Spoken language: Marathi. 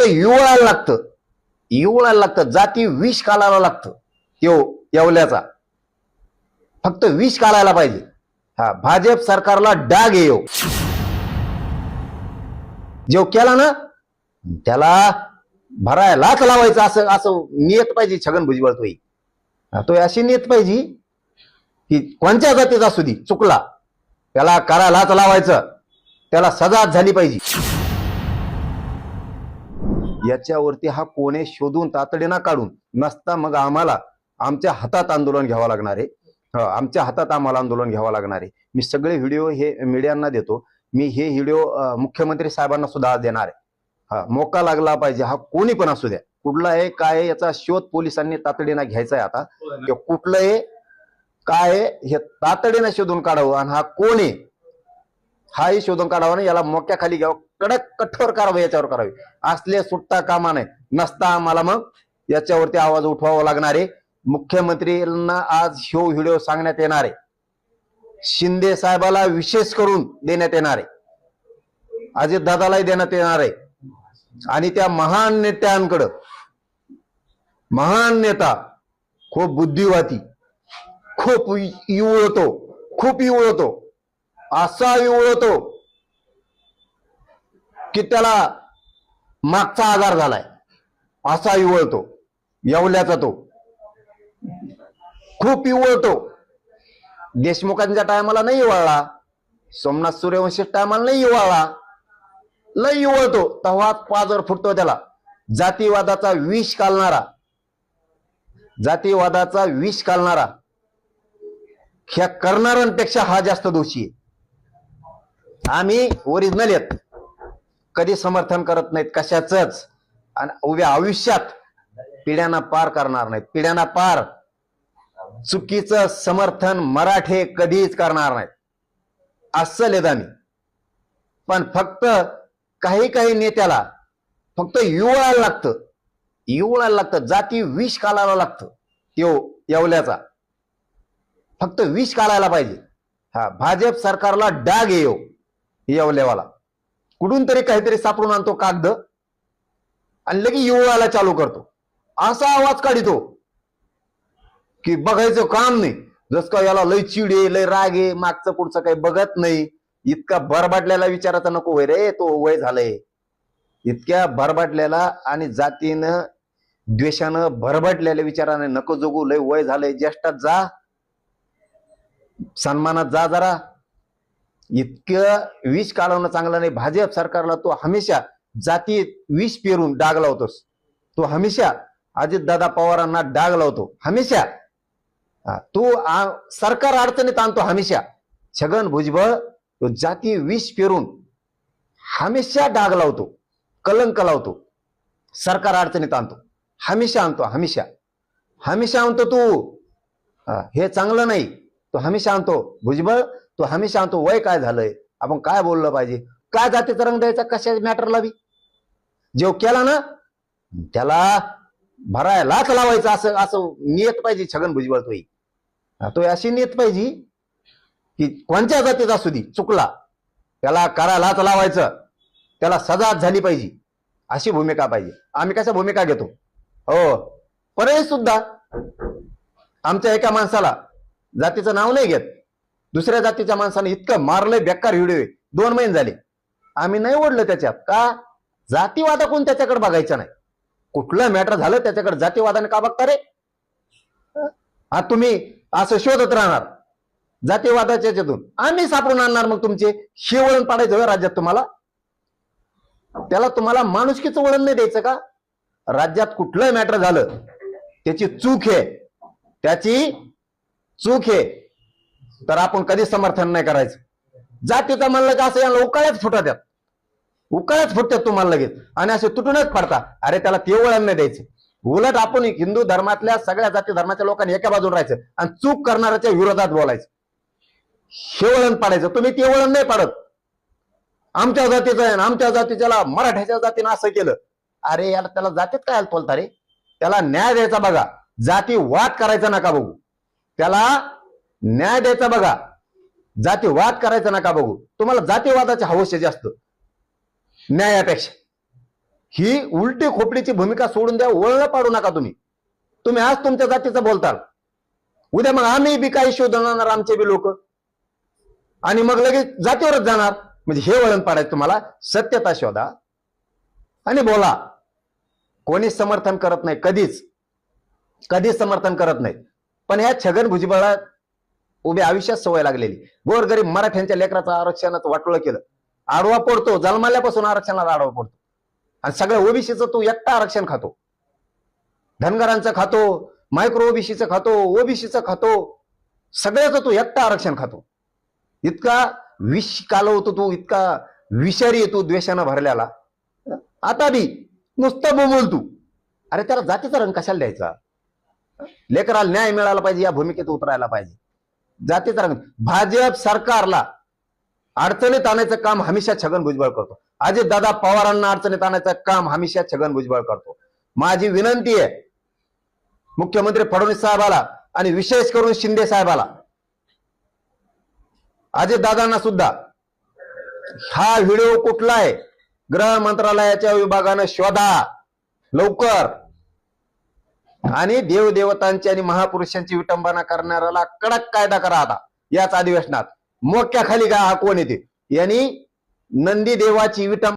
फक्त युवळायला लागतं. युवळायला लागतं. जाती विष कालायला लागतं. यो येवल्याचा. फक्त विष कालायला पाहिजे. हा भाजप सरकारला डाग येऊ जेव केला ना त्याला भरायलाच लावायचं असं असं नियत पाहिजे छगन भुजबळ तोही. तो अशी नियत पाहिजे की कोणत्या जातीचा असू दे चुकला. त्याला करायलाच लावायचं. त्याला सजाच झाली पाहिजे. याच्यावरती हा कोणे शोधून तातडीना काढून नसता मग आम्हाला आमच्या हातात आंदोलन घ्यावं लागणार आहे. आमच्या हातात आम्हाला आंदोलन घ्यावं लागणार आहे. मी सगळे व्हिडिओ हे मीडियांना देतो. मी हे व्हिडिओ मुख्यमंत्री साहेबांना सुद्धा देणार आहे. हा मोका लागला पाहिजे. हा कोणी पण असू द्या. कुठला आहे काय याचा शोध पोलिसांनी तातडीनं घ्यायचा आहे आता. किंवा कुठलं आहे काय हे तातडीनं शोधून काढावं. आणि हा कोण आहे हाही शोधून काढावा आणि याला मोक्याखाली घ्यावं. कडक कठोर कारवाई याच्यावर करावी. असले सुट्टा कामा नाही नसता आम्हाला मग याच्यावरती आवाज उठवावा लागणार आहे. मुख्यमंत्र्यांना आज ह्यो व्हिडिओ सांगण्यात येणार आहे. शिंदे साहेबाला विशेष करून देण्यात येणार आहे. अजित दादालाही देण्यात येणार आहे. आणि त्या महान नेत्यांकडं महान नेता खूप बुद्धिवाती खूप युवळतो खूप इवळतो असा इवळतो की त्याला मागचा आजार झालाय. असा इवळतो. येवल्याचा तो. खूप इवळतो. देशमुखांच्या टायमाला नाही इवळला. सोमनाथ सूर्यवंशी टायमाला नाही इवळला. लय इवळतो. तेव्हा पाजर फुटतो त्याला. जातीवादाचा विष कालणारा. जातीवादाचा विष कालणारा. ह्या करणाऱ्यांपेक्षा हा जास्त दोषी आहे. आम्ही ओरिजिनल येत कधी समर्थन करत नाहीत कशाच आणि उभ्या आयुष्यात पिढ्यांना पार करणार नाहीत. पिढ्यांना पार चुकीचं समर्थन मराठे कधीच करणार नाहीत. असं लेदानी पण फक्त काही काही नेत्याला फक्त युवळायला लागतं. युवळायला लागतं. जाती विष कालायला लागतं. त्यो येवल्याचा. फक्त विष कालायला पाहिजे. हा भाजप सरकारला डाग येऊ येवल्यावाला. कुठून तरी काहीतरी सापडून आणतो कागद आणि लगे युवळाला चालू करतो. असा आवाज काढितो की बघायचं काम नाही. जस का याला लय चिडे लय राग आहे मागचं पुढचं काही बघत नाही. इतका भरबाटल्याला विचाराचा नको वय रे तो वय झालंय. इतक्या भरबाटल्याला आणि जातीनं द्वेषानं भरभटलेल्या विचाराने नको जोगू लय वय झालंय. ज्येष्ठात जा. सन्मानात जा जरा. इतकं विष काढवणं चांगलं नाही. भाजप सरकारला तो हमेशा जाती विष पेरून डाग लावतोस. तो हमेशा अजितदादा पवारांना डाग लावतो. हमेशा. तो तू सरकार अडचणीत आणतो हमेशा. छगन भुजबळ तो जाती विष पेरून हमेशा डाग लावतो. कलंक लावतो. सरकार अडचणीत आणतो. हमेशा आणतो हमेशा. हमेशा आणतो तू. हे चांगलं नाही. तो हमेशा आणतो. भुजबळ तो हमेशा सांगतो वय काय झालंय? आपण काय बोललं पाहिजे? काय जातीचा रंग द्यायचा? कशा मॅटरला बी? जेव केला ना त्याला भरायलाच लावायचं असं असं नियत पाहिजे छगन भुजबळ तोही. तो अशी नियत पाहिजे की कोणत्या जातीचा असू दे चुकला त्याला करायलाच लावायचं त्याला सजा झाली पाहिजे अशी भूमिका पाहिजे. आम्ही कशा भूमिका घेतो? हो परत सुद्धा आमच्या एका माणसाला जातीचं नाव नाही घेत. दुसऱ्या जातीच्या माणसाने इतकं मारलंय बेकार व्हिडिओ. दोन महिने झाले. आम्ही नाही ओढलं त्याच्यात. का? जातीवादा कोण त्याच्याकडे बघायचं नाही. कुठलं मॅटर झालं त्याच्याकडे जातीवादाने का बघता रे? हा तुम्ही असं शोधत राहणार. जातीवादाच्या याच्यातून. आम्ही सापडून आणणार मग तुमचे. शिवळण पाडायचं राज्यात तुम्हाला? त्याला तुम्हाला माणुसकीचं वळण नाही द्यायचं का? राज्यात कुठलं मॅटर झालं त्याची चूक आहे. त्याची चूक आहे. तर आपण कधी समर्थन नाही करायचं. जातीचं म्हणलं का असं याला उकाळ्यात फुटा द्यात उकाळ्यात फुटतात तुम्हाला लगेच. आणि असे तुटूनच पडता. अरे त्याला ते वळण नाही द्यायचं. उलट आपण हिंदू धर्मातल्या सगळ्या जाती धर्माच्या लोकांनी एका बाजूला राहायचं आणि चूक करणाऱ्याच्या विरोधात बोलायचं. हे वळण पाडायचं. तुम्ही ते वळण नाही पाडत. आमच्या जातीचं आहे आमच्या जातीच्याला मराठ्याच्या जातीनं असं केलं. अरे याला त्याला जातीत काय बोलता रे? त्याला न्याय द्यायचा बघा. जाती वाद करायचा नका बघू. त्याला न्याय द्यायचा बघा. जातीवाद करायचा नका बघू. तुम्हाला जातीवादाचे हवस आहे जास्त न्यायापेक्षा. ही उलटी खोपडीची भूमिका सोडून द्या वळण पाडू नका तुम्ही. तुम्ही आज तुमच्या जातीचं बोलताल. उद्या मग आम्ही बी काही शोधणार आमचे बी लोक? आणि मग लगेच जातीवरच जाणार. म्हणजे हे वळण पाडायचं तुम्हाला सत्यता शोधा. आणि बोला. कोणीच समर्थन करत नाही कधीच. कधीच समर्थन करत नाही. पण ह्या छगन भुजबळात उभ्या आयुष्यात सवय लागलेली. गोरगरीब मराठ्यांच्या लेकराचं आरक्षणाचं वाटोळं केलं. आडवा पडतो जन्माल्यापासून आरक्षणाला आडवा पडतो. आणि सगळ्या ओबीसीचं तो एकटा आरक्षण खातो. धनगरांचं खातो मायक्रो ओबीसीचं खातो ओबीसीचं खातो. सगळ्याचं तू एकटा आरक्षण खातो. इतका विष कालवतो तू इतका विषारी तू द्वेषानं भरल्याला आता बी नुसतं बोंबल तू. अरे त्याला जातीचा रंग कशाला द्यायचा? लेकराला न्याय मिळाला पाहिजे या भूमिकेत उतरायला पाहिजे. जातीचा रंग भाजप सरकारला अडचणीत आणायचं काम हमेशा छगन भुजबळ करतो. अजित दादा पवारांना अडचणीत आणायचं काम हमेशा छगन भुजबळ करतो. माझी विनंती आहे मुख्यमंत्री फडणवीस साहेबाला आणि विशेष करून शिंदे साहेबाला अजित दादांना सुद्धा हा व्हिडिओ कुठला आहे? गृह मंत्रालयाच्या विभागानं शोधा. लवकर. आणि देवदेवतांची आणि महापुरुषांची विटंबना करणाऱ्याला कडक कायदा करा आता याच अधिवेशनात. मोक्या खाली हा कोण येते? यांनी नंदी देवाची विटंबना